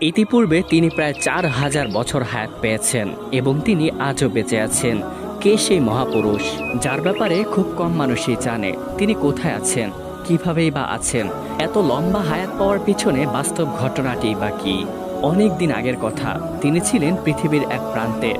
ইতিপূর্বে তিনি প্রায় চার হাজার বছর হায়াত পেয়েছেন এবং তিনি আজও বেঁচে আছেন। কে সেই মহাপুরুষ? যার ব্যাপারে খুব কম মানুষই জানে। তিনি কোথায় আছেন? কিভাবেই বা আছেন? এত লম্বা হায়াত পাওয়ার পিছনে বাস্তব ঘটনাটি বা কি? অনেক দিন আগের কথা। তিনি ছিলেন পৃথিবীর এক প্রান্তে,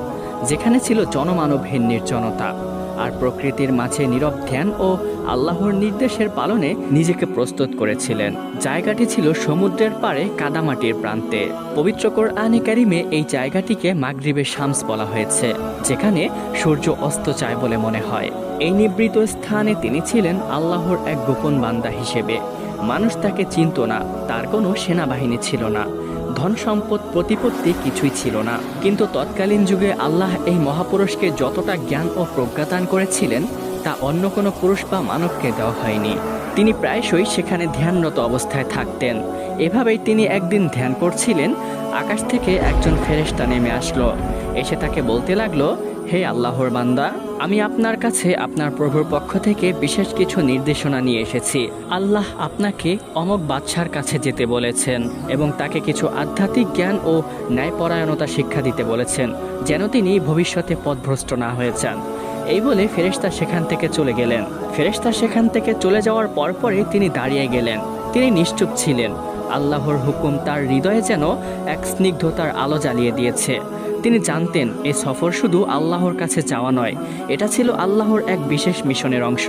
যেখানে ছিল জনমানবহীন নির্জনতা। আর প্রকৃতির মাঝে নীরব ধ্যান ও আল্লাহর নির্দেশের পালনে নিজেকে প্রস্তুত করেছিলেন। জায়গাটি ছিল সমুদ্রের পাড়ে কাদামাটির প্রান্তে। পবিত্র কোরআনে কারিমে এই জায়গাটিকে মাগরিবের শামস বলা হয়েছে, যেখানে সূর্য অস্ত চায় বলে মনে হয়। এই নিবৃত স্থানে তিনি ছিলেন আল্লাহর এক গোপন বান্দা হিসেবে। মানুষ তাকে চিনত না, তার কোনো সেনাবাহিনী ছিল না। ধন সম্পদ প্রতিপত্তি কিছুই ছিল না। কিন্তু তৎকালীন যুগে আল্লাহ এই মহাপুরুষকে যতটা জ্ঞান ও প্রজ্ঞাতান করেছিলেন, তা অন্য কোনো পুরুষ বা মানবকে দেওয়া হয়নি। তিনি প্রায়শই সেখানে ধ্যানরত অবস্থায় থাকতেন। এভাবেই তিনি একদিন ধ্যান করছিলেন, আকাশ থেকে একজন ফেরেস্তা নেমে আসলো। এসে তাকে বলতে লাগল হে আল্লাহর বান্দা, আমি আপনার কাছে আপনার প্রভুর পক্ষ থেকে বিশেষ কিছু নির্দেশনা নিয়ে এসেছি। আল্লাহ আপনাকে অমক বাদশার কাছে যেতে বলেছেন এবং তাকে কিছু আধ্যাত্মিক জ্ঞান ও ন্যায়পরায়ণতা শিক্ষা দিতে বলেছেন, যেন তিনি ভবিষ্যতে পথভ্রষ্ট না হয়ে যান। এই বলে ফেরেশতা সেখান থেকে চলে গেলেন। ফেরেশতা সেখান থেকে চলে যাওয়ার পরপরই তিনি দাঁড়িয়ে গেলেন। তিনি নিশ্চুপ ছিলেন। আল্লাহর হুকুম তার হৃদয়ে যেন এক স্নিগ্ধতার আলো জ্বালিয়ে দিয়েছে। তিনি জানতেন এই সফর শুধু আল্লাহর কাছে যাওয়া নয়, এটা ছিল আল্লাহর এক বিশেষ মিশনের অংশ।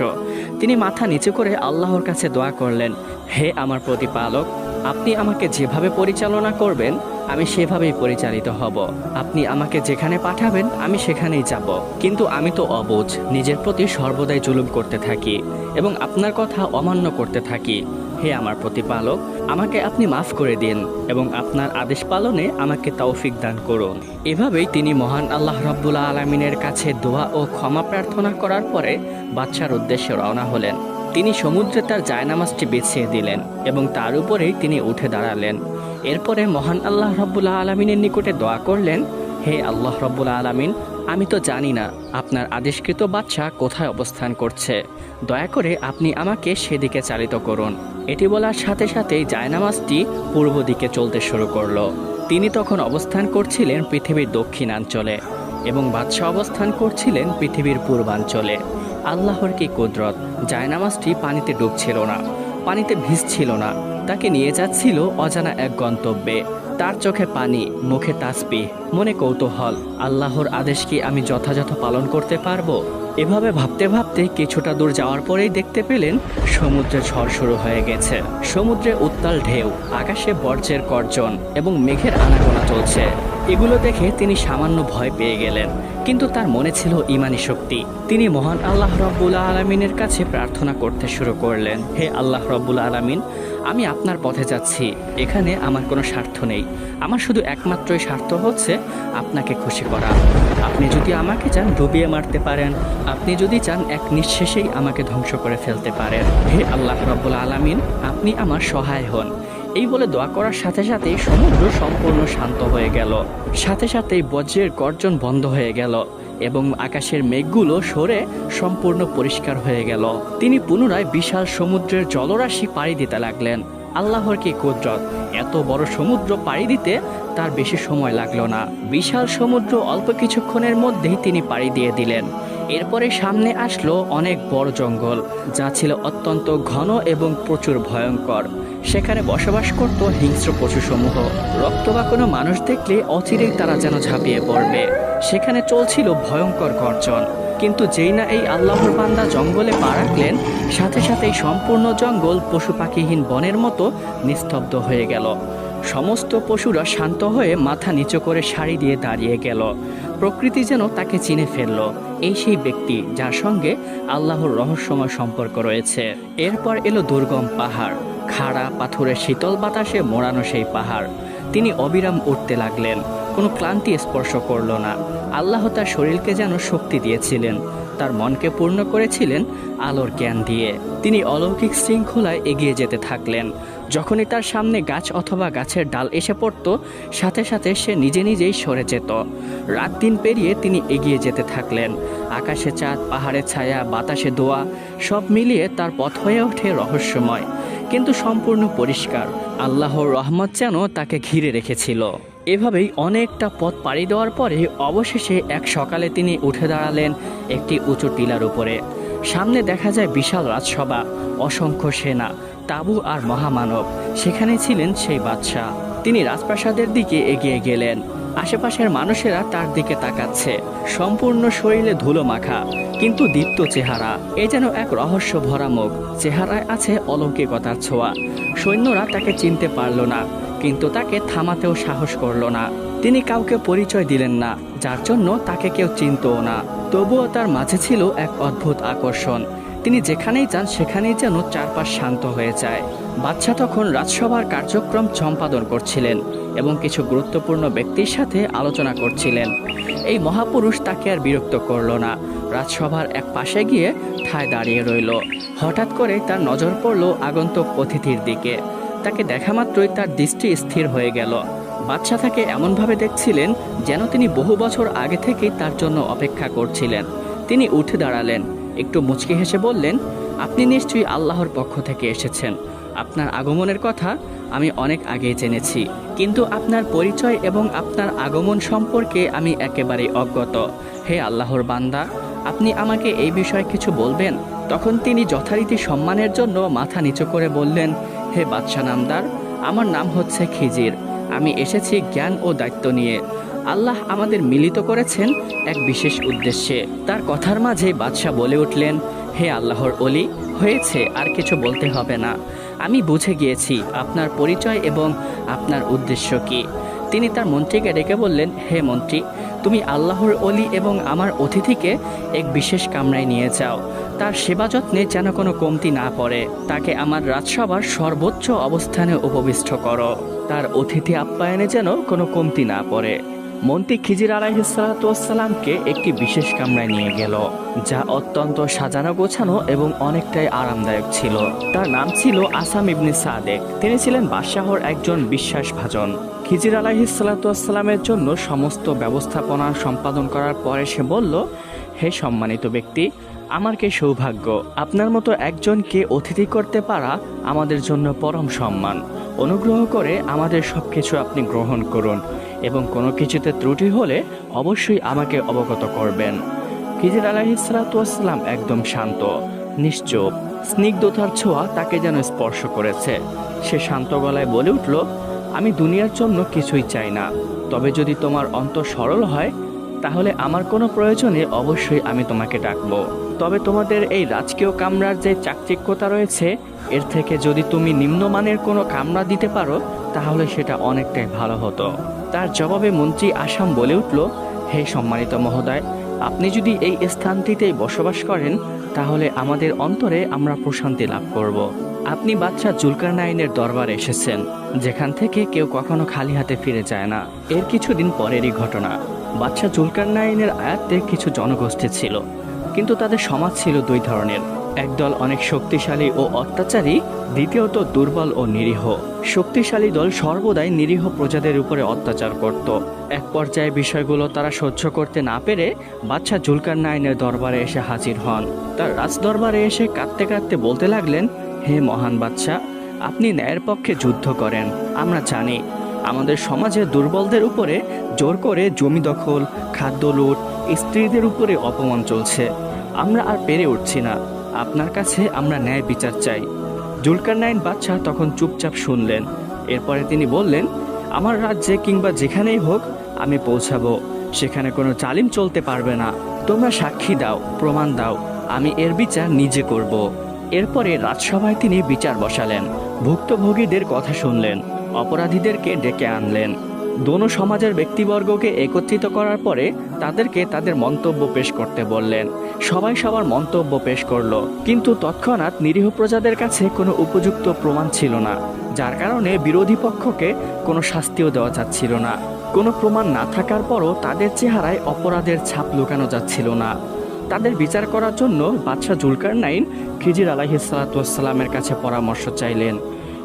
তিনি মাথা নিচু করে আল্লাহর কাছে দোয়া করলেন, হে আমার প্রতিপালক, আপনি আমাকে যেভাবে পরিচালনা করবেন আমি সেভাবেই পরিচালিত হব। আপনি আমাকে যেখানে পাঠাবেন, আমি সেখানেই যাব। কিন্তু আমি তো অবুঝ, নিজের প্রতি সর্বদাই জুলুম করতে থাকি এবং আপনার কথা অমান্য করতে থাকি। হে আমার প্রতিপালক, আমাকে আপনি মাফ করে দিন এবং আপনার আদেশ পালনে আমাকে তৌফিক দান করুন। এভাবেই তিনি মহান আল্লাহ রব্বুল্লা আলমিনের কাছে দোয়া ও ক্ষমা প্রার্থনা করার পরে বাচ্চার উদ্দেশ্যে রওনা হলেন। তিনি সমুদ্রে তার জায়নামাজটি বেছিয়ে দিলেন এবং তার উপরেই তিনি উঠে দাঁড়ালেন। এরপরে মহান আল্লাহ রব্বুল্লা আলমিনের নিকটে দোয়া করলেন, হে আল্লাহ রব্বুল্লা আলমিন, আমি তো জানি না আপনার আদেশকৃত বাচ্চা কোথায় অবস্থান করছে। দয়া করে আপনি আমাকে সেদিকে চালিত করুন। এটি বলার সাথে সাথেই জায়নামাজটি পূর্ব দিকে চলতে শুরু করল। তিনি তখন অবস্থান করছিলেন পৃথিবীর দক্ষিণাঞ্চলে এবং বাদশাহ অবস্থান করছিলেন পৃথিবীর পূর্বাঞ্চলে। আল্লাহর কি কুদরত? জায়নামাজটি পানিতে ডুবছিল না, পানিতে ভিজছিল না। তাকে নিয়ে যাচ্ছিল অজানা এক গন্তব্যে। তার চোখে পানি, মুখে তাসপি মনে কৌতূহল। আল্লাহর আদেশ কি আমি যথাযথ পালন করতে পারব? এভাবে ভাবতে ভাবতে কিছুটা দূর যাওয়ার পরেই দেখতে পেলেন সমুদ্রে ঝড় শুরু হয়ে গেছে। সমুদ্রে উত্তাল ঢেউ, আকাশে বর্জ্যের গর্জন এবং মেঘের আনাগোনা চলছে। এগুলো দেখে তিনি সামান্য ভয় পেয়ে গেলেন, কিন্তু তার মনে ছিল ইমানি শক্তি। তিনি মহান আল্লাহ রব্বুল আলমিনের কাছে প্রার্থনা করতে শুরু করলেন, হে আল্লাহ রব্বুল আলমিন, আমি আপনার পথে যাচ্ছি, এখানে আমার কোনো স্বার্থ নেই। আমার শুধু একমাত্রই স্বার্থ হচ্ছে আপনাকে খুশি করা। আপনি যদি আমাকে চান ডুবিয়ে মারতে পারেন, আপনি যদি চান এক নিঃশেষেই আমাকে ধ্বংস করে ফেলতে পারেন। হে আল্লাহ রব্বুল আলমিন, আপনি আমার সহায় হন। এই বলে দোয়া করার সাথে সাথেই সমুদ্র সম্পূর্ণ শান্ত হয়ে গেল। সাথে সাথেই বজ্রের গর্জন বন্ধ হয়ে গেল এবং আকাশের মেঘগুলো সরে সম্পূর্ণ পরিষ্কার হয়ে গেল। তিনি পুনরায় বিশাল সমুদ্রের জলরাশি পাড়ি দিতে লাগলেন। আল্লাহর কি কুদরত? এত বড় সমুদ্র পাড়ি দিতে তার বেশি সময় লাগল না। বিশাল সমুদ্র অল্প কিছুক্ষণের মধ্যেই তিনি পাড়ি দিয়ে দিলেন। এরপরে সামনে আসলো অনেক বড় জঙ্গল, যা ছিল অত্যন্ত ঘন এবং প্রচুর ভয়ঙ্কর। সেখানে বসবাস করত হিংস্র পশুসমূহ। রক্ত বা কোনো মানুষ দেখলে অচিরেই তারা যেন ঝাঁপিয়ে পড়বে। সেখানে চলছিল ভয়ঙ্কর গর্জন। কিন্তু যেই না এই আল্লাহর বান্দা জঙ্গলে পা রাখলেন, সাথে সাথেই সম্পূর্ণ জঙ্গল পশু পাখিহীন বনের মতো নিস্তব্ধ হয়ে গেল। সমস্ত পশুরা শান্ত হয়ে মাথা নিচু করে শাড়ি দিয়ে দাঁড়িয়ে গেল। প্রকৃতি যেন তাকে চিনে ফেলল। এই সেই ব্যক্তি যার সঙ্গে আল্লাহর রহস্যময় সম্পর্ক রয়েছে। এরপর এলো দুর্গম পাহাড়। খাড়া পাথরের শীতল বাতাসে মোড়ানো সেই পাহাড়। তিনি অবিরাম উঠতে লাগলেন। কোনো ক্লান্তি স্পর্শ করল না। আল্লাহ তার শরীরকে যেন শক্তি দিয়েছিলেন। তার মনকে পূর্ণ করেছিলেন আলোর জ্ঞান দিয়ে। তিনি অলৌকিক শৃঙ্খলায় এগিয়ে যেতে থাকলেন। যখনই তার সামনে গাছ অথবা গাছের ডাল এসে পড়ত, সাথে সাথে সে নিজে নিজেই সরে যেত। রাত দিন পেরিয়ে তিনি এগিয়ে যেতে থাকলেন। আকাশে চাঁদ, পাহাড়ে ছায়া, বাতাসে দোয়া, সব মিলিয়ে তার পথ হয়ে ওঠে রহস্যময়। কিন্তু সম্পূর্ণ পরিষ্কার। আল্লাহর রহমত যেন তাকে ঘিরে রেখেছিল। এভাবেই অনেকটা পথ পাড়ি দেওয়ার পরে অবশেষে এক সকালে তিনি উঠে দাঁড়ালেন একটি উঁচু টিলার উপরে। সামনে দেখা যায় বিশাল রাজসভা, অসংখ্য সেনা, তাবু আর মহামানব। সেখানে ছিলেন সেই বাদশাহ। তিনি রাজপ্রাসাদের দিকে এগিয়ে গেলেন। আশেপাশের মানুষেরা তার দিকে তাকাচ্ছে। সম্পূর্ণ শরীরে ধুলো মাখা, কিন্তু দীপ্ত চেহারা। এ যেন এক রহস্য ভরা মুখ। চেহারায় আছে অলৌকিকতার ছোঁয়া। সৈন্যরা তাকে চিনতে পারল না, কিন্তু তাকে থামাতেও সাহস করল না। তিনি কাউকে পরিচয় দিলেন না, যার জন্য তাকে কেউ চিনতও না। তবুও তার মাঝে ছিল এক অদ্ভুত আকর্ষণ। তিনি যেখানেই যান, সেখানেই যেন চারপাশ শান্ত হয়ে যায়। বাচ্চা তখন রাজসভার কার্যক্রম সম্পাদন করছিলেন এবং কিছু গুরুত্বপূর্ণ ব্যক্তির সাথে আলোচনা করছিলেন। এই মহাপুরুষ তাকে আর বিরক্ত করল না। রাজসভার এক পাশে গিয়ে ঠায় দাঁড়িয়ে রইল। হঠাৎ করে তার নজর পড়ল আগন্তুক অতিথির দিকে। তাকে দেখা মাত্রই তার দৃষ্টি স্থির হয়ে গেল। বাচ্চা তাকে এমনভাবে দেখছিলেন যেন তিনি বহু বছর আগে থেকেই তার জন্য অপেক্ষা করছিলেন। তিনি উঠে দাঁড়ালেন। একটু মুচকি হেসে বললেন, আপনি নিশ্চয়ই আল্লাহর পক্ষ থেকে এসেছেন। আপনার আগমনের কথা আমি অনেক আগেই জেনেছি, কিন্তু আপনার পরিচয় এবং আপনার আগমন সম্পর্কে আমি একেবারেই অজ্ঞত। হে আল্লাহর বান্দা, আপনি আমাকে এই বিষয়ে কিছু বলবেন? তখন তিনি যথারীতি সম্মানের জন্য মাথা নিচু করে বললেন, হে বাদশা নামদার, আমার নাম হচ্ছে খিজির। আমি এসেছি জ্ঞান ও দায়িত্ব নিয়ে। আল্লাহ আমাদের মিলিত করেছেন এক বিশেষ উদ্দেশ্যে। তার কথার মাঝে বাদশাহ বলে উঠলেন, হে আল্লাহর অলি হয়েছে, আর কিছু বলতে হবে না। আমি বুঝে গিয়েছি আপনার পরিচয় এবং আপনার উদ্দেশ্য কি। তিনি তার মন্ত্রীকে ডেকে বললেন, হে মন্ত্রী, তুমি আল্লাহর অলি এবং আমার অতিথিকে এক বিশেষ কামরায় নিয়ে যাও। তার সেবা যত্নে যেন কোনো কমতি না পড়ে। তাকে আমার রাজসভার সর্বোচ্চ অবস্থানে উপবিষ্ট করো। তার অতিথি আপ্যায়নে যেন কোনো কমতি না পড়ে। মন্ত্রী খিজির আলাইহিসালাতামকে একটি বিশেষ কামরায় নিয়ে গেল, যা অত্যন্ত সাজানো গোছানো এবং অনেকটাই আরামদায়ক ছিল। তার নাম ছিল আসাম ইবনে সাদেক। তিনি ছিলেন বাদশাহর একজন বিশ্বাসভাজন। খিজির আলাইহিসালাতামের জন্য সমস্ত ব্যবস্থাপনা সম্পাদন করার পরে সে বলল, হে সম্মানিত ব্যক্তি, আমার কে সৌভাগ্য? আপনার মতো একজনকে অতিথি করতে পারা আমাদের জন্য পরম সম্মান। অনুগ্রহ করে আমাদের সব কিছু আপনি গ্রহণ করুন। এবং কোনো কিছুতে ত্রুটি হলে অবশ্যই আমাকে অবগত করবেন। খিজির আলাহিসাল্লাম একদম শান্ত, নিশ্চুপ, স্নিগ্ধতার ছোঁয়া তাকে যেন স্পর্শ করেছে। সে শান্ত গলায় বলে উঠল, আমি দুনিয়ার জন্য কিছুই চাই না, তবে যদি তোমার অন্তর সরল হয়, তাহলে আমার কোনো প্রয়োজনে অবশ্যই আমি তোমাকে ডাকবো। তবে তোমাদের এই রাজকীয় কামরার যে চাকচিক্যতা রয়েছে, এর থেকে যদি তুমি নিম্নমানের কোনো কামরা দিতে পারো তাহলে সেটা অনেকটাই ভালো হতো। তার জবাবে মন্ত্রী আসাম বলে উঠল, হে সম্মানিত মহোদয়, আপনি যদি এই স্থানটিতেই বসবাস করেন, তাহলে আমাদের অন্তরে আমরা প্রশান্তি লাভ করব। আপনি বাচ্চা জুলকার নাইনের দরবারে এসেছেন, যেখান থেকে কেউ কখনো খালি হাতে ফিরে যায় না। এর কিছুদিন পরেরই ঘটনা। বাচ্চা জুলকার নাইনের আয়াত্তে কিছু জনগোষ্ঠী ছিল, কিন্তু তাদের সমাজ ছিল দুই ধরনের। একদল অনেক শক্তিশালী ও অত্যাচারী, দ্বিতীয়ত দুর্বল ও নিরীহ। শক্তিশালী দল সর্বদাই নিরীহ প্রজাদের উপরে অত্যাচার করত। এক পর্যায়ে বিষয়গুলো তারা সহ্য করতে না পেরে বাচ্চা জুলকার নাইনের দরবারে এসে হাজির হন। তার রাজ দরবারে এসে কাঁদতে কাঁদতে বলতে লাগলেন, হে মহান বাচ্চা আপনি ন্যায়ের পক্ষে যুদ্ধ করেন। আমরা জানি, আমাদের সমাজে দুর্বলদের উপরে জোর করে জমি দখল, খাদ্য লুট, স্ত্রীদের উপরে অপমান চলছে। আমরা আর পেরে উঠছি না। আপনার কাছে আমরা ন্যায় বিচার চাই। জুলকার নাইন বাচ্চা তখন চুপচাপ শুনলেন। এরপরে তিনি বললেন, আমার রাজ্যে কিংবা যেখানেই হোক আমি পৌঁছাবো। সেখানে কোনো জালিম চলতে পারবে না। তোমরা সাক্ষী দাও, প্রমাণ দাও। আমি এর বিচার নিজে করব। এরপরে রাজসভায় তিনি বিচার বসালেন। ভুক্তভোগীদের কথা শুনলেন। অপরাধীদেরকে ডেকে আনলেন। দোনো সমাজের ব্যক্তিবর্গকে একত্রিত করার পরে তাদেরকে তাদের মন্তব্য পেশ করতে বললেন। সবাই সবার মন্তব্য পেশ করল। কিন্তু তৎক্ষণাৎ নিরীহ প্রজাদের কাছে কোনো উপযুক্ত প্রমাণ ছিল না। যার কারণে বিরোধী পক্ষকে কোনো শাস্তিও দেওয়া যাচ্ছিল না। কোনো প্রমাণ না থাকার পরও তাদের চেহারায় অপরাধের ছাপ লুকানো যাচ্ছিল না। তাদের বিচার করার জন্য বাদশাহ জুলকার নাইন খিজির আলাহিসাল্লাতুয়াসাল্লামের কাছে পরামর্শ চাইলেন।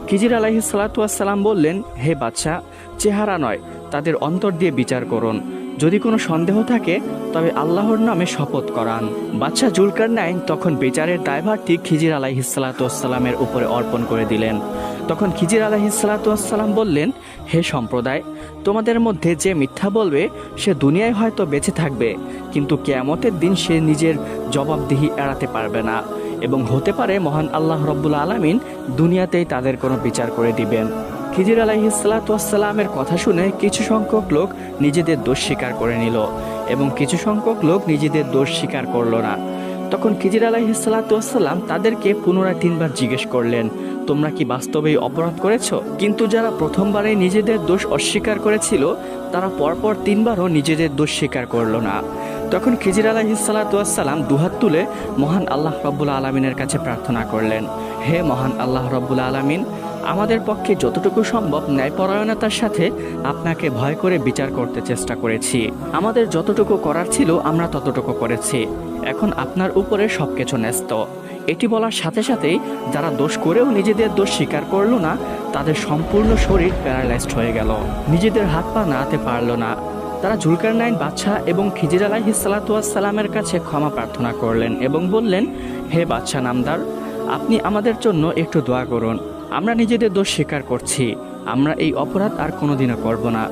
খিজির আলাহি সালাতুয়াসাল্লাম বললেন, হে বাদশাহ চেহারা নয়, তাদের অন্তর দিয়ে বিচার করুন। যদি কোনো সন্দেহ থাকে, তবে আল্লাহর নামে শপথ করান। বাদশাহ জুলকার নাইন তখন বিচারের দায়ভারটি খিজির আলাইহিসালাতামের উপরে অর্পণ করে দিলেন। তখন খিজির আলাইহিসালাতাম বললেন, হে সম্প্রদায়, তোমাদের মধ্যে যে মিথ্যা বলবে, সে দুনিয়ায় হয়তো বেঁচে থাকবে, কিন্তু কেয়ামতের দিন সে নিজের জবাবদিহি এড়াতে পারবে না। এবং হতে পারে মহান আল্লাহ রব্বুল আলমিন দুনিয়াতেই তাদের কোনো বিচার করে দিবেন। খিজির আলাইহিসালাতামের কথা শুনে কিছু সংখ্যক লোক নিজেদের দোষ স্বীকার করে নিল এবং কিছু সংখ্যক লোক নিজেদের দোষ স্বীকার করল না। তখন খিজির আলাইহিসালাতাম তাদেরকে পুনরায় তিনবার জিজ্ঞেস করলেন, তোমরা কি বাস্তবেই অপরাধ করেছ? কিন্তু যারা প্রথমবারে নিজেদের দোষ অস্বীকার করেছিল, তারা পরপর তিনবারও নিজেদের দোষ স্বীকার করল না। তখন খিজির আলাইহিসালাতাম দুহাত তুলে মহান আল্লাহ রব্বুল আলমিনের কাছে প্রার্থনা করলেন, হে মহান আল্লাহ রব্বুল আলমিন আমাদের পক্ষে যতটুকু সম্ভব ন্যায়পরায়ণতার সাথে আপনাকে ভয় করে বিচার করতে চেষ্টা করেছি। আমাদের যতটুকু করার ছিল, আমরা ততটুকু করেছি। এখন আপনার উপরে সব কিছু ন্যস্ত। এটি বলার সাথে সাথেই যারা দোষ করেও নিজেদের দোষ স্বীকার করল না, তাদের সম্পূর্ণ শরীর প্যারালাইজড হয়ে গেল। নিজেদের হাত পা নাড়াতে পারল না। তারা জুলকার নাইন বাচ্চা এবং খিজির আলাহি সালাতামের কাছে ক্ষমা প্রার্থনা করলেন এবং বললেন, হে বাচ্চা নামদার, আপনি আমাদের জন্য একটু দোয়া করুন। আমরা নিজেদের দোষ স্বীকার করছি। আমরা এই অপরাধ আর কোনোদিনও করব না।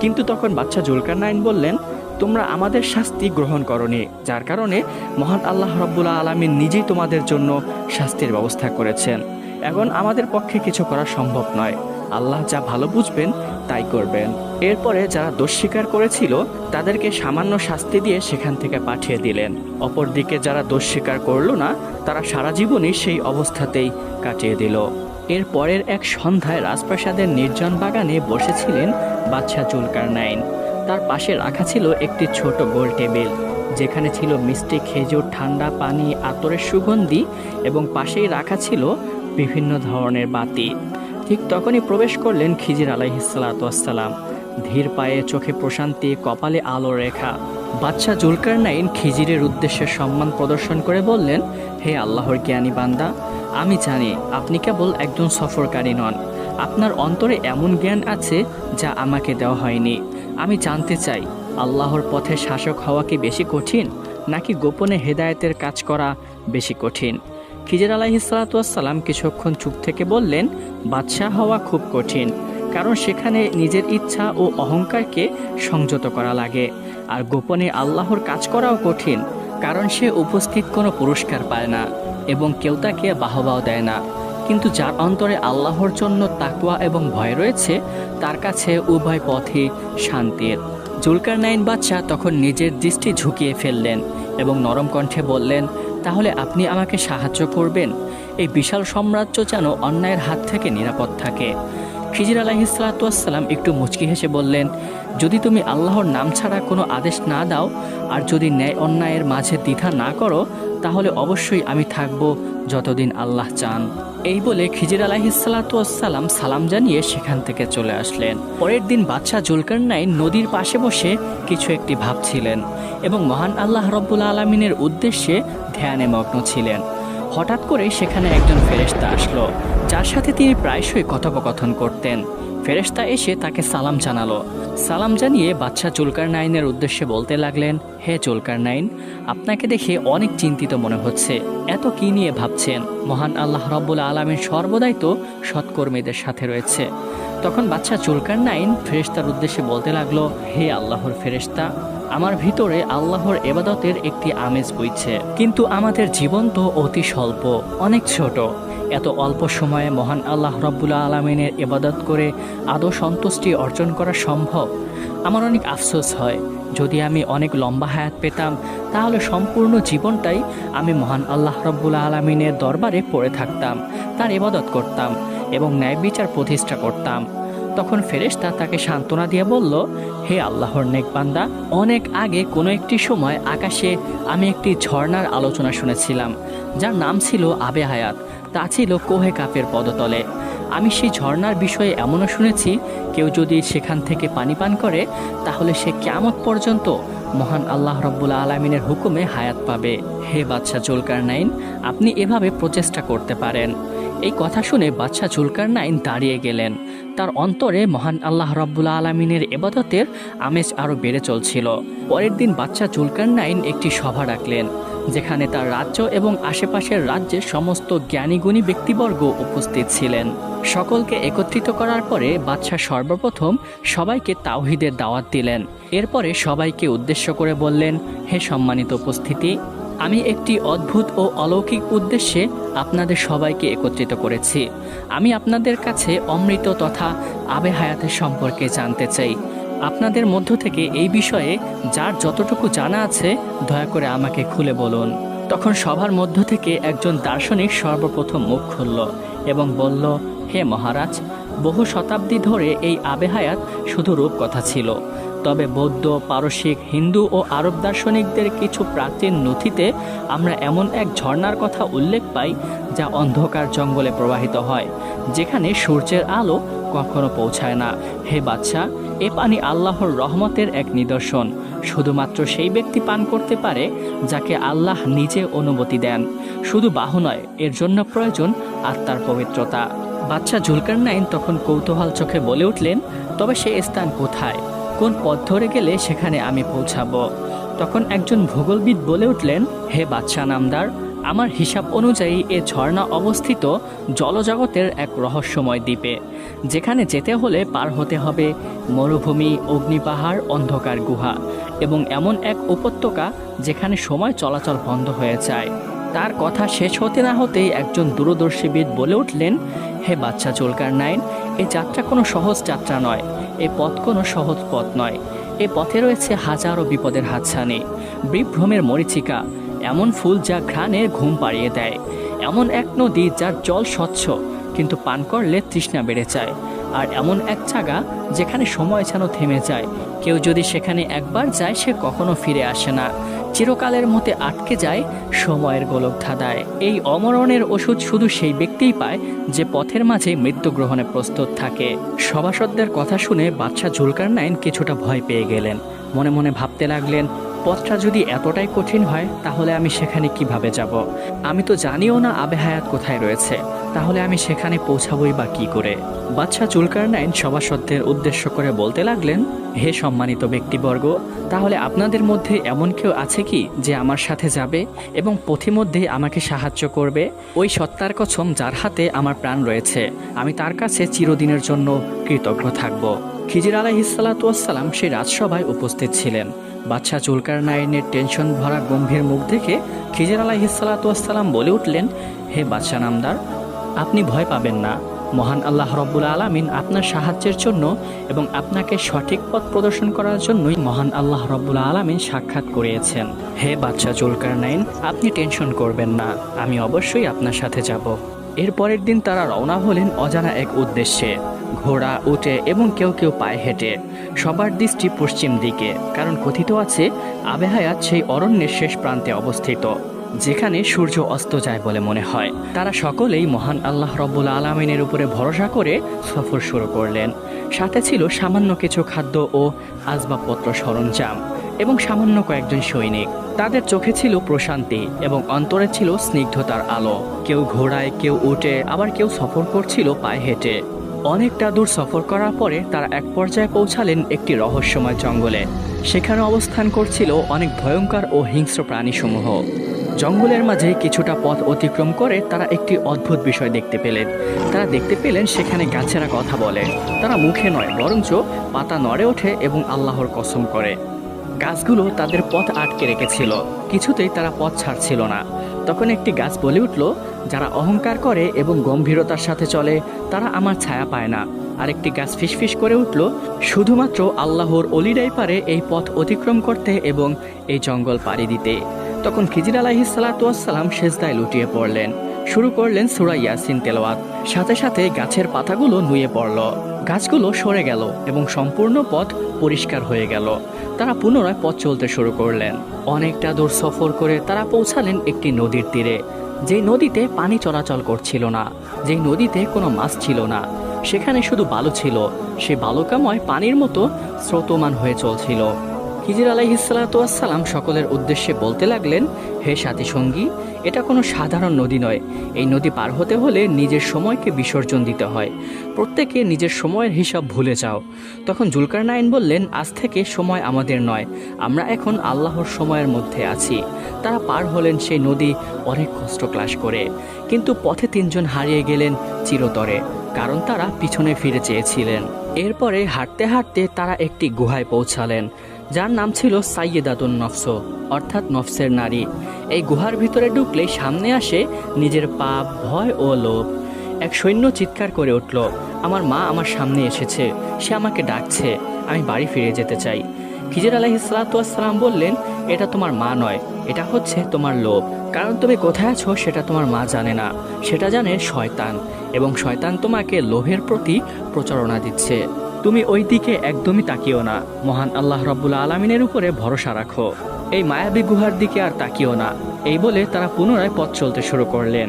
কিন্তু তখন বাচ্চা জুলকার নাইন বললেন, তোমরা আমাদের শাস্তি গ্রহণ করনি, যার কারণে মহান আল্লাহ রব্বুল্লা আলমিন নিজেই তোমাদের জন্য শাস্তির ব্যবস্থা করেছেন। এখন আমাদের পক্ষে কিছু করা সম্ভব নয়। আল্লাহ যা ভালো বুঝবেন, তাই করবেন। এরপরে যারা দোষ স্বীকার করেছিল, তাদেরকে সামান্য শাস্তি দিয়ে সেখান থেকে পাঠিয়ে দিলেন। অপরদিকে যারা দোষ স্বীকার করল না, তারা সারা জীবনই সেই অবস্থাতেই কাটিয়ে দিল। এর পরের এক সন্ধ্যায় রাজপ্রাসাদের নির্জন বাগানে বসেছিলেন বাদশাহ চুলকার নাইন তার পাশে রাখা ছিল একটি ছোট গোল টেবিল, যেখানে ছিল মিষ্টি খেজুর, ঠান্ডা পানি, আতরের সুগন্ধি এবং পাশেই রাখা ছিল বিভিন্ন ধরনের বাতি। ঠিক তখনই প্রবেশ করলেন খিজির আলাইহিসালাতাম ধীর পায়ে চোখে প্রশান্তি, কপালে আলো রেখা। বাদশাহ জুলকার নাইন খিজিরের উদ্দেশ্যে সম্মান প্রদর্শন করে বললেন, হে আল্লাহর জ্ঞানী বান্দা আমি জানি আপনি কেবল একজন সফরকারী নন। আপনার অন্তরে এমন জ্ঞান আছে যা আমাকে দেওয়া হয়নি। আমি জানতে চাই, আল্লাহর পথে শাসক হওয়া কি বেশি কঠিন, নাকি গোপনে হেদায়েতের কাজ করা বেশি কঠিন? খিজির আলাহিসাল্লাম কিছুক্ষণ চুপ থেকে বললেন, বাদশাহ হওয়া খুব কঠিন, কারণ সেখানে নিজের ইচ্ছা ও অহংকারকে সংযত করা লাগে। আর গোপনে আল্লাহর কাজ করাও কঠিন, কারণ সে উপস্থিত কোনো পুরস্কার পায় না। এবং কেউ তাকে বাহবাও দেয় না। কিন্তু যার অন্তরে আল্লাহর জন্য তাকুয়া এবং ভয় রয়েছে, তার কাছে উভয় পথই শান্তির। জুলকার নাইন বাচ্চা তখন নিজের দৃষ্টি ঝুঁকিয়ে ফেললেন এবং নরম কণ্ঠে বললেন, তাহলে আপনি আমাকে সাহায্য করবেন? এই বিশাল সাম্রাজ্য যেন অন্যায়ের হাত থেকে নিরাপদ থাকে। খিজির আলাহিসাল্লাম একটু মুচকি হেসে বললেন যদি তুমি আল্লাহর নাম ছাড়া কোনো আদেশ না দাও আর যদি ন্যায় অন্যায়ের মাঝে দ্বিধা না করো, তাহলে অবশ্যই আমি থাকব যতদিন আল্লাহ চান। এই বলে খিজির আলাহিসাল্লাম সালাম জানিয়ে সেখান থেকে চলে আসলেন। পরের দিন বাদশাহ জুলকার নদীর পাশে বসে কিছু একটি ভাবছিলেন এবং মহান আল্লাহ রব্বুল আলমিনের উদ্দেশ্যে ধ্যানে মগ্ন ছিলেন। হঠাৎ করে সেখানে একজন ফেরেস্তা আসলো, যার সাথে তিনি প্রায়শই কথোপকথন করতেন। ফেরেস্তা এসে তাকে সালাম জানালো। সালাম জানিয়ে বাদশাহ চুলকার নাইনের উদ্দেশ্যে বলতে লাগলেন, হে চুলকার নাইন আপনাকে দেখে অনেক চিন্তিত মনে হচ্ছে। এত কি নিয়ে ভাবছেন? মহান আল্লাহ রব্বুল আলমের সর্বদাই তো সৎকর্মীদের সাথে রয়েছে। তখন বাচ্চা চুলকার নাইন ফেরেস্তার উদ্দেশ্যে বলতে লাগল, হে আল্লাহর ফেরেস্তা আমার ভিতরে আল্লাহর এবাদতের একটি আমেজ বইছে। কিন্তু আমাদের জীবন তো অতি স্বল্প, অনেক ছোট। এত অল্প সময়ে মহান আল্লাহ রব্বুল্লা আলমিনের এবাদত করে আদৌ সন্তুষ্টি অর্জন করা সম্ভব? আমার অনেক আফসোস হয়। যদি আমি অনেক লম্বা হায়াত পেতাম, তাহলে সম্পূর্ণ জীবনটাই আমি মহান আল্লাহ রব্বুল্লা আলমিনের দরবারে পড়ে থাকতাম, তার এবাদত করতাম এবং ন্যায় বিচার প্রতিষ্ঠা করতাম। তখন ফেরেশতা তাকে সান্ত্বনা দিয়ে বলল, হে আল্লাহর নেক বান্দা, অনেক আগে কোনো একটি সময় আকাশে আমি একটি ঝর্ণার আলোচনা শুনেছিলাম, যার নাম ছিল আবে হায়াত। তা ছিল কোহে কাপের পদতলে। আমি সেই ঝর্নার বিষয়ে এমনও শুনেছি, কেউ যদি সেখান থেকে পানি পান করে, তাহলে সে কেমত পর্যন্ত মহান আল্লাহ রব্বুল আলমিনের হুকুমে হায়াত পাবে। হে বাদশাহ জুলকার নাইন আপনি এভাবে প্রচেষ্টা করতে পারেন। এই কথা শুনে বাদশাহ জুলকার নাইন দাঁড়িয়ে গেলেন। তার অন্তরে মহান আল্লাহ রব্বুল আলমিনের এবাদতের আমেজ আরও বেড়ে চলছিল। পরের দিন বাচ্চা জুলকার নাইন একটি সভা ডাকলেন। যেখানে তার রাজ্য এবং আশেপাশের রাজ্যের সমস্ত জ্ঞানীগুণী ব্যক্তিবর্গ উপস্থিত ছিলেন। সকলকে একত্রিত করার পরে বাদশাহ সর্বপ্রথম সবাইকে তাওহিদের দাওয়াত দিলেন। এরপরে সবাইকে উদ্দেশ্য করে বললেন, হে সম্মানিত উপস্থিতি, আমি একটি অদ্ভুত ও অলৌকিক উদ্দেশ্যে আপনাদের সবাইকে একত্রিত করেছি। আমি আপনাদের কাছে অমৃত তথা আবে হায়াতের সম্পর্কে জানতে চাই। আপনাদের মধ্য থেকে এই বিষয়ে যার যতটুকু জানা আছে, দয়া করে আমাকে খুলে বলুন। তখন সবার মধ্য থেকে একজন দার্শনিক সর্বপ্রথম মুখ খুলল এবং বলল, হে মহারাজ, বহু শতাব্দী ধরে এই আবেহায়াত শুধু রূপকথা ছিল। তবে বৌদ্ধ, পারসিক, হিন্দু ও আরব দার্শনিকদের কিছু প্রাচীন নথিতে আমরা এমন এক ঝর্ণার কথা উল্লেখ পাই যা অন্ধকার জঙ্গলে প্রবাহিত হয়, যেখানে সূর্যের আলো কখনো পৌঁছায় না। হে বাচ্চা, এ পানি আল্লাহর রহমতের এক নিদর্শন। শুধুমাত্র সেই ব্যক্তি পান করতে পারে যাকে আল্লাহ নিজে অনুমতি দেন। শুধু বাহু নয়, এর জন্য প্রয়োজন আত্মার পবিত্রতা। বাচ্চা জুলকার নাইন তখন কৌতূহল চোখে বলে উঠলেন, তবে সে স্থান কোথায়? কোন পথ ধরে গেলে সেখানে আমি পৌঁছাবো? তখন একজন ভূগোলবিদ বলে উঠলেন, হে বাচ্চা নামদার আমার হিসাব অনুযায়ী এ ঝর্ণা অবস্থিত জলজগতের এক রহস্যময় দ্বীপে, যেখানে যেতে হলে পার হতে হবে মরুভূমি, অগ্নিপাহাড়, অন্ধকার গুহা এবং এমন এক উপত্যকা যেখানে সময় চলাচল বন্ধ হয়ে যায়। তার কথা শেষ হতে না হতেই একজন দূরদর্শীবিদ বলে উঠলেন, হে বাচ্চা চুলকার নাইন, এ যাত্রা কোনো সহজ যাত্রা নয়, এ পথ কোনো সহজ পথ নয়। এ পথে রয়েছে হাজারো বিপদের হাতছানি বিভ্রমের মরিচিকা এমন ফুল যা ঘ্রাণে ঘুম পাড়িয়ে দেয়। এমন এক নদী যার জল স্বচ্ছ, কিন্তু পান করলে তৃষ্ণা বেড়ে যায়। আর এমন এক জায়গা যেখানে সময় যেন থেমে যায়। কেউ যদি সেখানে একবার যায়, সে কখনো ফিরে আসে না। চিরকালের মতে আটকে যায় সময়ের গোলক ধাঁধায় এই অমরণের ওষুধ শুধু সেই ব্যক্তিই পায় যে পথের মাঝে মৃত্যু গ্রহণে প্রস্তুত থাকে। সভাসদদের কথা শুনে বাদশাহ জুলকার নাইন কিছুটা ভয় পেয়ে গেলেন। মনে মনে ভাবতে লাগলেন পথটা যদি এতটাই কঠিন হয়, তাহলে আমি সেখানে কীভাবে যাব? আমি তো জানিও না আবে হায়াত কোথায় রয়েছে। তাহলে আমি সেখানে পৌঁছাবই বা কি করে? বাদশাহ চুলকার নাইন সভাসদদের উদ্দেশ্য করে বলতে লাগলেন, হে সম্মানিত ব্যক্তিবর্গ, তাহলে আপনাদের মধ্যে এমন কেউ আছে কি যে আমার সাথে যাবে এবং পথিমধ্যে আমাকে সাহায্য করবে? ওই সত্তার কছম যার হাতে আমার প্রাণ রয়েছে। আমি তার কাছে চিরদিনের জন্য কৃতজ্ঞ থাকব। খিজির আলাহিসাল্লাতুয়াসাল্লাম সেই রাজসভায় উপস্থিত ছিলেন। বাদশাহ চুলকার নাইনের টেনশন ভরা গম্ভীর মুখ দেখে খিজির আলাহিসাল্লাতুয়াসাল্লাম বলে উঠলেন, হে বাদশাহ নামদার, আপনি ভয় পাবেন না। মহান আল্লাহ রব্বুল আলমিন আপনার সাহায্যের জন্য এবং আপনাকে সঠিক পথ প্রদর্শন করার জন্যই মহান আল্লাহ রব্বুল আলমিন সাক্ষাৎ করিয়েছেন। হে বাচ্চা চুলকার নাইন আপনি টেনশন করবেন না। আমি অবশ্যই আপনার সাথে যাব। এর পরের দিন তারা রওনা হলেন অজানা এক উদ্দেশ্যে। ঘোড়া উঠে এবং কেউ কেউ পায়ে হেঁটে। সবার দৃষ্টি পশ্চিম দিকে, কারণ কথিত আছে, আবেহায়াত সেই অরণ্যের শেষ প্রান্তে অবস্থিত, যেখানে সূর্য অস্ত যায় বলে মনে হয়। তারা সকলেই মহান আল্লাহ রব্বুল আলমিনের উপরে ভরসা করে সফর শুরু করলেন। সাথে ছিল সামান্য কিছু খাদ্য ও আসবাবপত্র সরঞ্জাম। এবং সামান্য কয়েকজন সৈনিক। তাদের চোখে ছিল প্রশান্তি এবং অন্তরে ছিল স্নিগ্ধতার আলো। কেউ ঘোড়ায়, কেউ উঠে আবার কেউ সফর করছিল পায়ে হেঁটে। অনেকটা দূর সফর করার পরে তারা এক পর্যায়ে পৌঁছালেন একটি রহস্যময় জঙ্গলে। সেখানে অবস্থান করছিল অনেক ভয়ঙ্কর ও হিংস্র প্রাণীসমূহ। জঙ্গলের মাঝে কিছুটা পথ অতিক্রম করে তারা একটি অদ্ভুত বিষয় দেখতে পেলেন। তারা দেখতে পেলেন সেখানে গাছেরা কথা বলে। তারা মুখে নয়, বরঞ্চ পাতা নড়ে ওঠে এবং আল্লাহর কসম করে। গাছগুলো তাদের পথ আটকে রেখেছিল। কিছুতেই তারা পথ ছাড়ছিল না। তখন একটি গাছ বলে উঠল, যারা অহংকার করে এবং গম্ভীরতার সাথে চলে, তারা আমার ছায়া পায় না। আরেকটি গাছ ফিসফিস করে উঠল, শুধুমাত্র আল্লাহর অলিরাই পারে এই পথ অতিক্রম করতে এবং এই জঙ্গল পাড়ি দিতে। তখন খিজির আলাহি সালাতাম সেজদায় লুটিয়ে পড়লেন। শুরু করলেন সুরা ইয়াসিন তেলাওয়াত। সাথে সাথে গাছের পাতাগুলো নুয়ে পড়ল। গাছগুলো সরে গেল এবং সম্পূর্ণ পথ পরিষ্কার হয়ে গেল। তারা পুনরায় পথ চলতে শুরু করলেন। অনেকটা দূর সফর করে তারা পৌঁছালেন একটি নদীর তীরে। যে নদীতে পানি চলাচল করছিল না যে নদীতে কোনো মাছ ছিল না, সেখানে শুধু বালু ছিল। সে বালুকাময় পানির মতো স্রোতমান হয়ে চলছিল। খিজির আলাইহিসালাম সকলের উদ্দেশ্যে বলতে লাগলেন, হে সাথী সঙ্গী এটা কোনো সাধারণ নদী নয়। এই নদী পার হতে হলে নিজের সময়কে বিসর্জন দিতে হয়। প্রত্যেকে নিজের সময়ের হিসাব ভুলে যাও। তখন জুলকার নাইন বললেন, আজ থেকে সময় আমাদের নয়। আমরা এখন আল্লাহর সময়ের মধ্যে আছি। তারা পার হলেন সেই নদী অনেক কষ্ট ক্লাস করে। কিন্তু পথে তিনজন হারিয়ে গেলেন চিরতরে, কারণ তারা পিছনে ফিরে চেয়েছিলেন। এরপরে হাঁটতে হাঁটতে তারা একটি গুহায় পৌঁছালেন। যার নাম ছিল সাইয়েদাতুন নফস, অর্থাৎ নফসের নারী। এই গুহার ভিতরে ঢুকলে সামনে আসে নিজের পাপ, ভয় ও লোভ। এক সৈন্য চিৎকার করে উঠল, আমার মা আমার সামনে এসেছে, সে আমাকে ডাকছে, আমি বাড়ি ফিরে যেতে চাই। খিজির আলাহিসাল্লাম বললেন, এটা তোমার মা নয়, এটা হচ্ছে তোমার লোভ। কারণ তুমি কোথায় আছো সেটা তোমার মা জানে না, সেটা জানে শয়তান, এবং শয়তান তোমাকে লোভের প্রতি প্রচারণা দিচ্ছে। তুমি ওই দিকে একদমই তাকিও না। মহান আল্লাহ রব্বুল আলমিনের উপরে ভরসা রাখো। এই মায়াবী গুহার দিকে আর তাকিও না। এই বলে তারা পুনরায় পথ চলতে শুরু করলেন।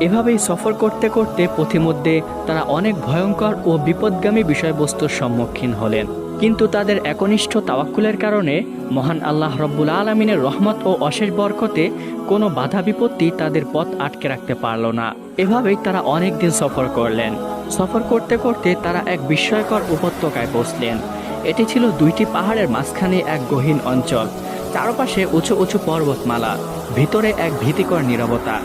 এভাবেই সফর করতে করতে পথিমধ্যে তারা অনেক ভয়ঙ্কর ও বিপদগামী বিষয়বস্তুর সম্মুখীন হলেন। কিন্তু তাদের একনিষ্ঠ তাওয়াক্কুলের কারণে মহান আল্লাহ রব্বুল আলমিনের রহমত ও অশেষ বরকতে কোনো বাধা বিপত্তি তাদের পথ আটকে রাখতে পারল না। এভাবেই তারা অনেক দিন সফর করলেন। সফর করতে করতে তারা এক বিস্ময়কর উপত্যকায় পৌঁছলেন এটি ছিল দুইটি পাহাড়ের মাঝখানে এক গহীন অঞ্চল। চারপাশে উঁচু উঁচু পর্বতমালা, ভিতরে এক ভীতিকর নীরবতা।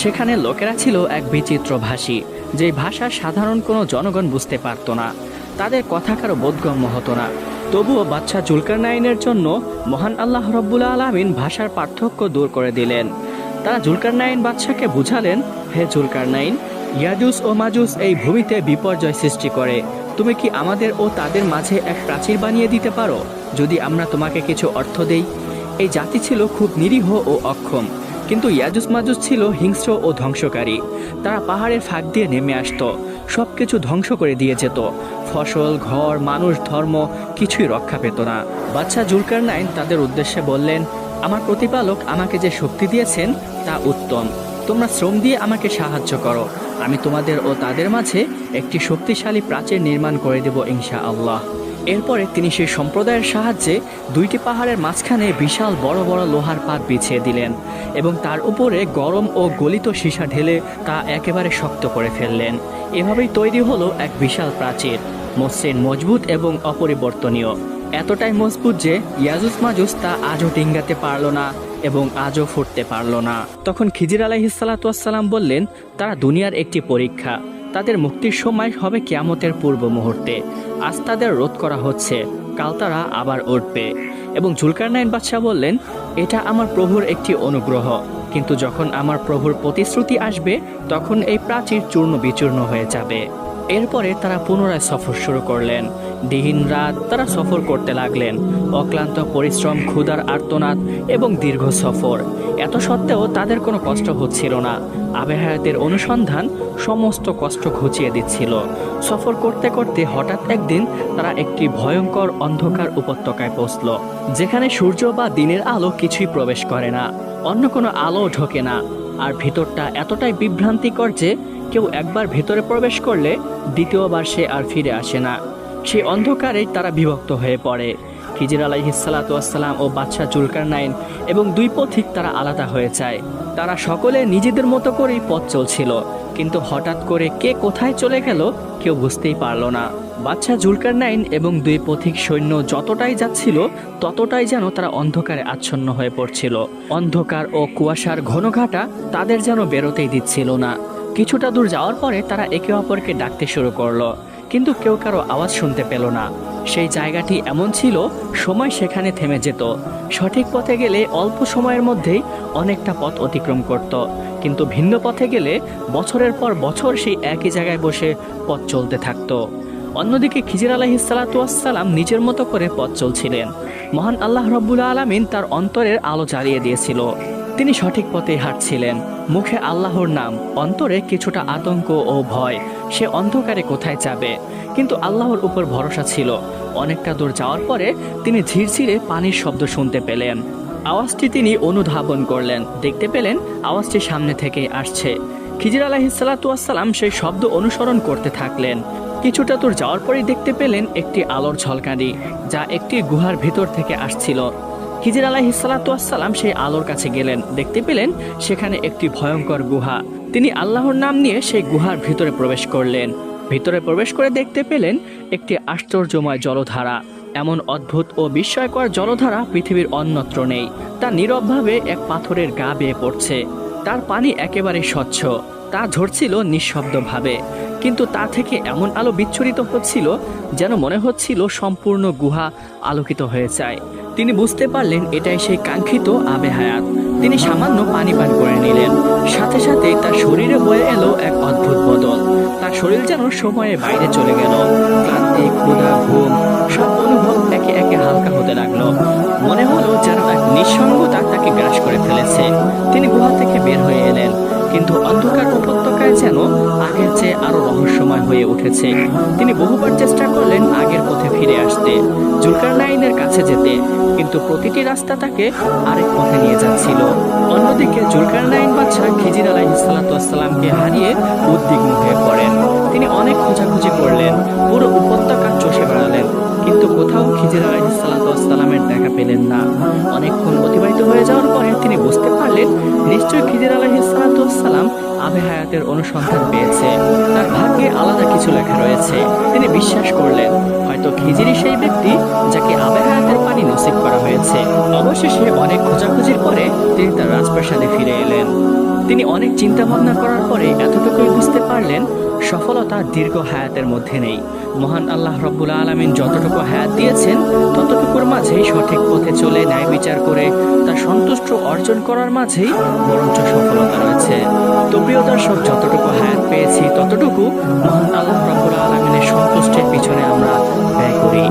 সেখানে লোকেরা ছিল এক বিচিত্র ভাষী, যে ভাষা সাধারণ কোনো জনগণ বুঝতে পারত না। তাদের কথা কারও বোধগম্য হতো না। তবুও বাচ্চা জুলকার নাইনের জন্য মহান আল্লাহ রব্বুল আলমিন ভাষার পার্থক্য দূর করে দিলেন। তারা জুলকার নাইন বাদশাকে বুঝালেন, হে জুলকার নাইন ইয়াজুস ও মাজুস এই ভূমিতে বিপর্যয় সৃষ্টি করে। তুমি কি আমাদের ও তাদের মাঝে এক প্রাচীর বানিয়ে দিতে পারো? যদি আমরা তোমাকে কিছু অর্থ দেই, এই জাতি ছিল খুব নিরীহ ও অক্ষম, কিন্তু ইয়াজুস মাজুস ছিল হিংস্র ও ধ্বংসকারী। তারা পাহাড়ের ফাঁক দিয়ে নেমে আসতো সব কিছু ধ্বংস করে দিয়ে যেত। ফসল, ঘর, মানুষ, ধর্ম কিছুই রক্ষা পেত না। বাচ্চা জুলকার নাইন তাদের উদ্দেশ্যে বললেন, আমার প্রতিপালক আমাকে যে শক্তি দিয়েছেন তা উত্তম। তোমরা শ্রম দিয়ে আমাকে সাহায্য করো। আমি তোমাদের ও তাদের মাঝে একটি শক্তিশালী প্রাচীর নির্মাণ করে দেব ইনশা আল্লাহ এরপরে তিনি সেই সম্প্রদায়ের সাহায্যে দুইটি পাহাড়ের মাঝখানে বিশাল বড় বড় লোহার পাত বিছিয়ে দিলেন এবং তার উপরে গরম ও গলিত সীসা ঢেলে তা একেবারে শক্ত করে ফেললেন। এভাবেই তৈরি হলো এক বিশাল প্রাচীর। মসৃণ, মজবুত এবং অপরিবর্তনীয়। এতটাই মজবুত যে ইয়াজুস মাজুস তা আজও ডিঙ্গাতে পারল না এবং আজও ফুটতে পারল না। তখন খিজির আলাইহিসালাতাম বললেন, তারা দুনিয়ার একটি পরীক্ষা। তাদের মুক্তির সময় হবে কেয়ামতের পূর্ব মুহূর্তে। আজ তাদের রোধ করা হচ্ছে। কাল তারা আবার উঠবে। এবং জুলকারনাইন বাদশাহ বললেন, এটা আমার প্রভুর একটি অনুগ্রহ। কিন্তু যখন আমার প্রভুর প্রতিশ্রুতি আসবে, তখন এই প্রাচীর চূর্ণ বিচূর্ণ হয়ে যাবে। এরপরে তারা পুনরায় সফর শুরু করলেন। দিন রাত তারা সফর করতে লাগলেন। অক্লান্ত পরিশ্রম, ক্ষুধার আর্তনাদ এবং দীর্ঘ সফর। এত সত্ত্বেও তাদের কোনো কষ্ট হচ্ছিল না। আবহাওয়াতের অনুসন্ধান সমস্ত কষ্ট ঘুচিয়ে দিচ্ছিল। সফর করতে করতে হঠাৎ একদিন তারা একটি ভয়ঙ্কর অন্ধকার উপত্যকায় পৌঁছল, যেখানে সূর্য বা দিনের আলো কিছুই প্রবেশ করে না। অন্য কোনো আলো ঢোকে না। আর ভিতরটা এতটাই বিভ্রান্তিকর যে কেউ একবার ভেতরে প্রবেশ করলে দ্বিতীয়বার সে আর ফিরে আসে না। সেই অন্ধকারেই তারা বিভক্ত হয়ে পড়ে। খিজির আলাইহিসালাতাম ও বাদশাহ জুলকার নাইন এবং দুই পথিক তারা আলাদা হয়ে যায়। তারা সকলে নিজেদের মতো করেই পথ চলছিল, কিন্তু হঠাৎ করে কে কোথায় চলে গেল কেউ বুঝতেই পারল না। বাচ্চা জুলকার নাইন এবং দুই পথিক সৈন্য যতটাই যাচ্ছিল, ততটাই যেন তারা অন্ধকারে আচ্ছন্ন হয়ে পড়ছিল। অন্ধকার ও কুয়াশার ঘনঘাটা তাদের যেন বেরোতেই দিচ্ছিল না। কিছুটা দূর যাওয়ার পরে তারা একে অপরকে ডাকতে শুরু করল, কিন্তু কেউ কারও আওয়াজ শুনতে পেল না। সেই জায়গাটি এমন ছিল, সময় সেখানে থেমে যেত। সঠিক পথে গেলে অল্প সময়ের মধ্যেই অনেকটা পথ অতিক্রম করত, কিন্তু ভিন্ন পথে গেলে বছরের পর বছর সেই একই জায়গায় বসে পথ চলতে থাকতো। অন্যদিকে খিজির আলাহিসাল্লাতুয়াসাল্লাম নিজের মতো করে পথ চলছিলেন। মহান আল্লাহ রব্বুল আলমিন তার অন্তরের আলো জ্বালিয়ে দিয়েছিল। তিনি সঠিক পথে হাঁটছিলেন। মুখে আল্লাহর নাম, অন্তরে কিছুটা আতঙ্ক ও ভয়। সে অন্ধকারে কোথায় যাবে? কিন্তু আল্লাহর উপর ভরসা ছিল। অনেকটা দূর যাওয়ার পরে তিনি ঝিরঝিরে পানির শব্দ শুনতে পেলেন। আওয়াজটি তিনি অনুধাবন করলেন। দেখতে পেলেন আওয়াজটি সামনে থেকে আসছে। খিজির আলাহিসাল্লাতুয়াসাল্লাম সেই শব্দ অনুসরণ করতে থাকলেন। কিছুটা দূর যাওয়ার পরেই দেখতে পেলেন একটি আলোর ঝলকানি, যা একটি গুহার ভিতর থেকে আসছিল। খিজির আলাহিসাল্লাতুয়াসাল্লাম সেই আলোর কাছে গেলেন। দেখতে পেলেন সেখানে একটি ভয়ঙ্কর গুহা। তিনি আল্লাহর নাম নিয়ে সেই গুহার ভিতরে প্রবেশ করলেন। ভিতরে প্রবেশ করে দেখতে পেলেন একটি আশ্চর্যময় জলধারা। এমন অদ্ভুত ও বিস্ময়কর জলধারা পৃথিবীর অন্যত্র নেই। তা নীরবভাবে এক পাথরের গা বেয়ে পড়ছে। তার পানি একেবারে স্বচ্ছ। তা ঝরছিল নিঃশব্দভাবে, কিন্তু তা থেকে এমন আলো বিচ্ছুরিত হচ্ছিল যেন মনে হচ্ছিল সম্পূর্ণ গুহা আলোকিত হয়ে যায়। তিনি বুঝতে পারলেন এটাই সেই কাঙ্ক্ষিত আবে হায়াত। তিনি সামান্য পানি পান করে নিলেন। সাথে সাথে তার শরীরে বয়ে এলো এক অদ্ভুত বদল। তার শরীর যেন সময়ের বাইরে চলে গেল। ক্লান্তি, ক্ষুধা, ঘুম, সব হালকা হতে লাগল। মনে হলো যেন এক নিঃসঙ্গতা তাকে গ্রাস করে ফেলেছে। তিনি গুহা থেকে বের হয়ে এলেন, কিন্তু অন্ধকার উপত্যকায় যেন আগের চেয়ে আরও রহস্যময় হয়ে উঠেছে। তিনি বহুবার চেষ্টা করলেন আগের পথে ফিরে আসতে, জুলকার নাইনের কাছে যেতে, কিন্তু প্রতিটি রাস্তা তাকে আরেক পথে নিয়ে যাচ্ছিল। অন্যদিকে জুলকার নাইন বাচ্চা খিজির আলাহিসাল্লাতামকে হারিয়ে উদ্বিগ্ন হয়ে পড়েন। তিনি অনেক খোঁজাখুঁজি করলেন, পুরো খিজির আলাহিসাল্লাতামের দেখা পেলেন না। অনেকক্ষণ অতিবাহিত হয়ে যাওয়ার পরে তিনি বুঝতে পারলেন, নিশ্চয়ই খিজির আলাহিসাল্লাতাম আবে হায়াতের অনুসন্ধান পেয়েছে। তার ভাগ্যে আলাদা কিছু লেখা রয়েছে। তিনি বিশ্বাস করলেন, হয়তো খিজিরি সেই ব্যক্তি যাকে আবে হায়াতের পানি নসিব করা হয়েছে। অবশেষে অনেক খোঁজাখুঁজির পরে তিনি তার রাজপ্রাসাদে ফিরে এলেন। তিনি অনেক চিন্তা ভাবনা করার পরে এতটুকুই বুঝতে পারলেন সফলতা দীর্ঘ হায়াতের মধ্যে নেই। মহান আল্লাহ রব্বুল আলমিন যতটুকু হায়াত দিয়েছেন, ততটুকুর মাঝেই সঠিক পথে চলে ন্যায় বিচার করে তার সন্তুষ্ট অর্জন করার মাঝেই বরঞ্চ সফলতা রয়েছে। তো প্রিয় দর্শক, যতটুকু হায়াত পেয়েছি, ততটুকু মহান আল্লাহ রব্বুল আলমিনের সন্তুষ্টের পিছনে আমরা ব্যয় করি।